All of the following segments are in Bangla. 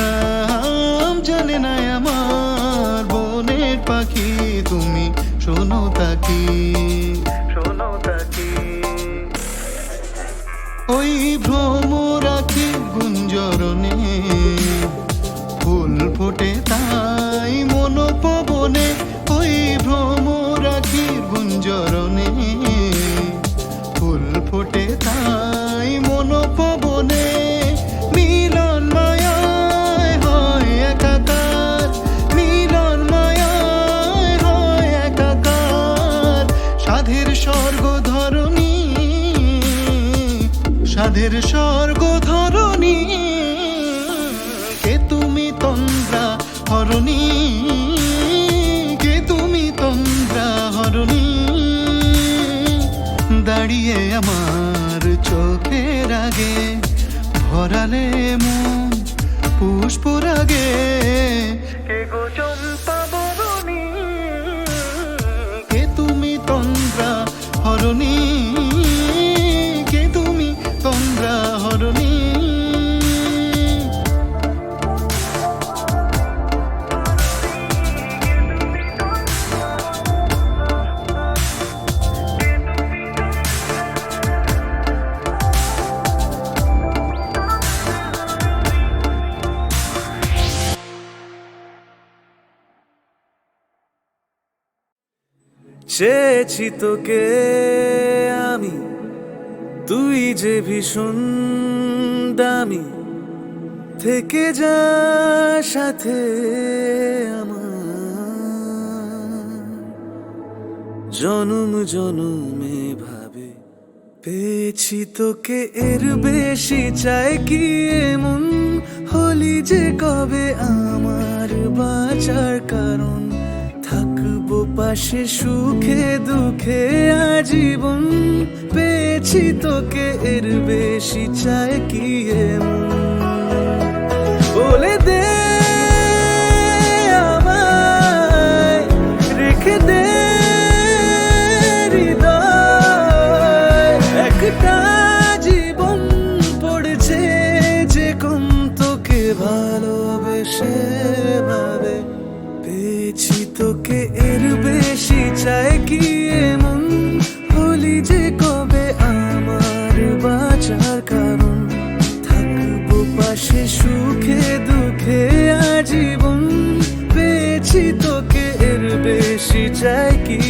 বিরাম জানে না আমার বনের পাখি তুমি শোনো তাকি। ওই ভ্রম রাখি গুঞ্জরণে সাধের স্বর্গ ধরণী। কে তুমি তন্দ্রা হরণী? কে তুমি তন্দ্রা হরণী? দাঁড়িয়ে আমার চোখের আগে ভরালে মন পুষ্প চেয়েছি তোকে আমি, তুই যে ভীষণ দামি, থেকে যা সাথে আমার। জনম জনমে ভাবে, পেয়েছি তোকে এর বেশি, চাই কি এমন হলি যে কবে আমার বাঁচার কারণ? থাকব পাশে সুখে দুঃখে আজীবন পেয়েছি তোকে এর বেশি চায় কি বলে দে বেশি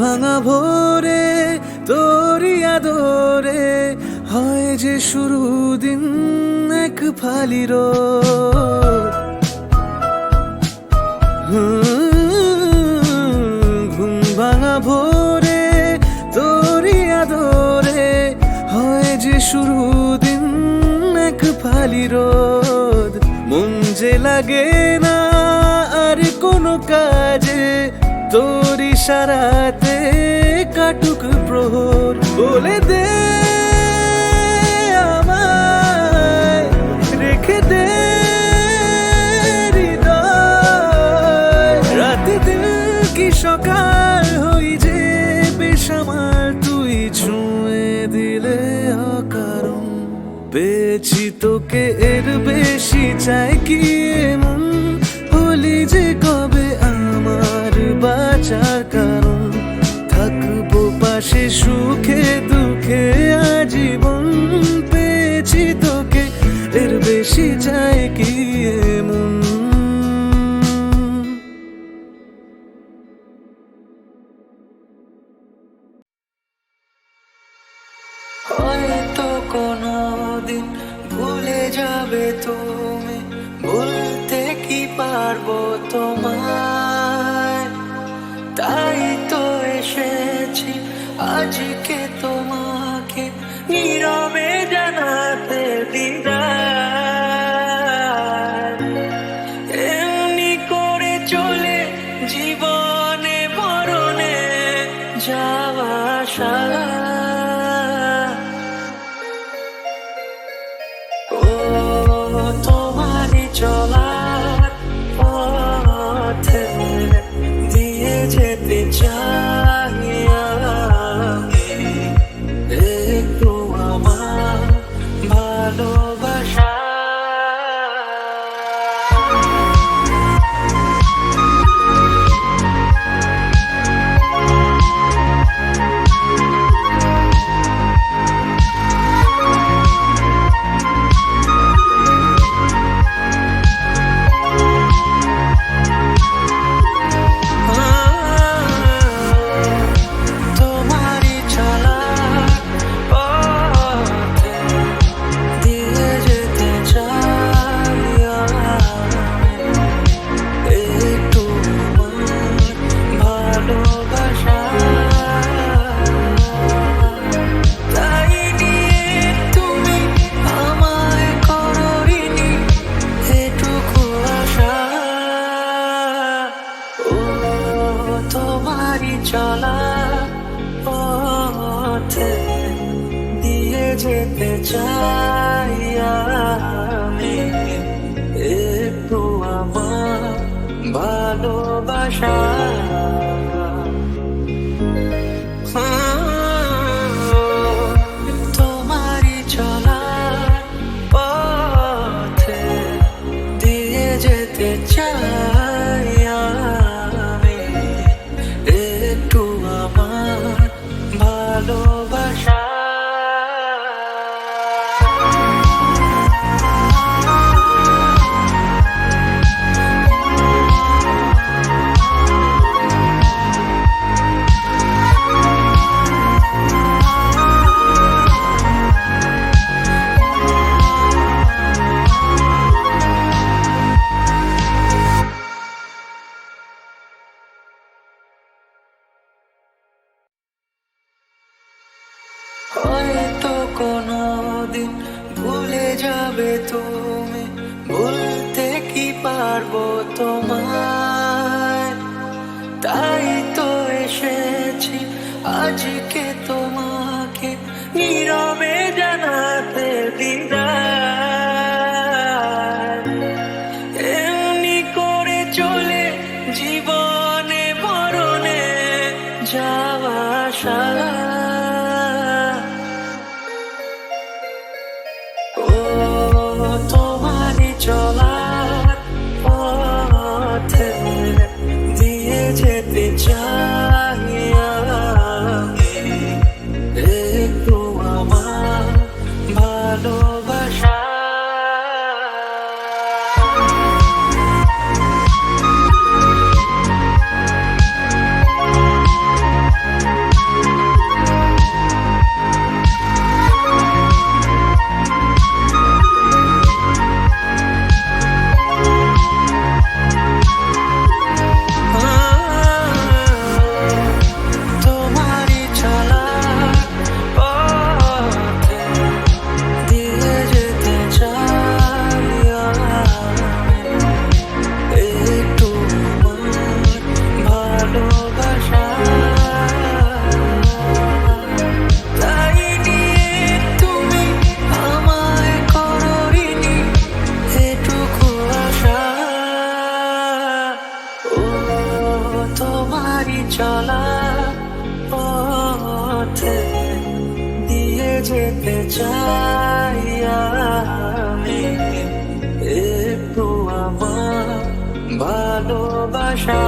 ভাঙা ভোরে তোরি আদরে, হয় যে শুরু দিন এক ফালির ঘুম ভাঙা ভোরে তোরি আদরে, হয় যে শুরু দিন এক ফালি রোদ। মন যে লাগে না আর কোনো কাজে, তোরি সারাতে কাটুক প্রহর, বলে দে আমায়, রেখে দে রাতে দিল কি হই যে বেসামাল তুই ছুঁয়ে দিলে অকারণ। পেয়েছি তোকে এর বেশি, চাই কি সুখে দুঃখে আজীবন পেয়েছি তোকে। এর বেশি চাই কি চাই আমি একটু আমার ভালোবাসা। তোমারই পথে যেতে চাই। My shalala যেতে চাই আমি। একটু আমার ভালোবাসা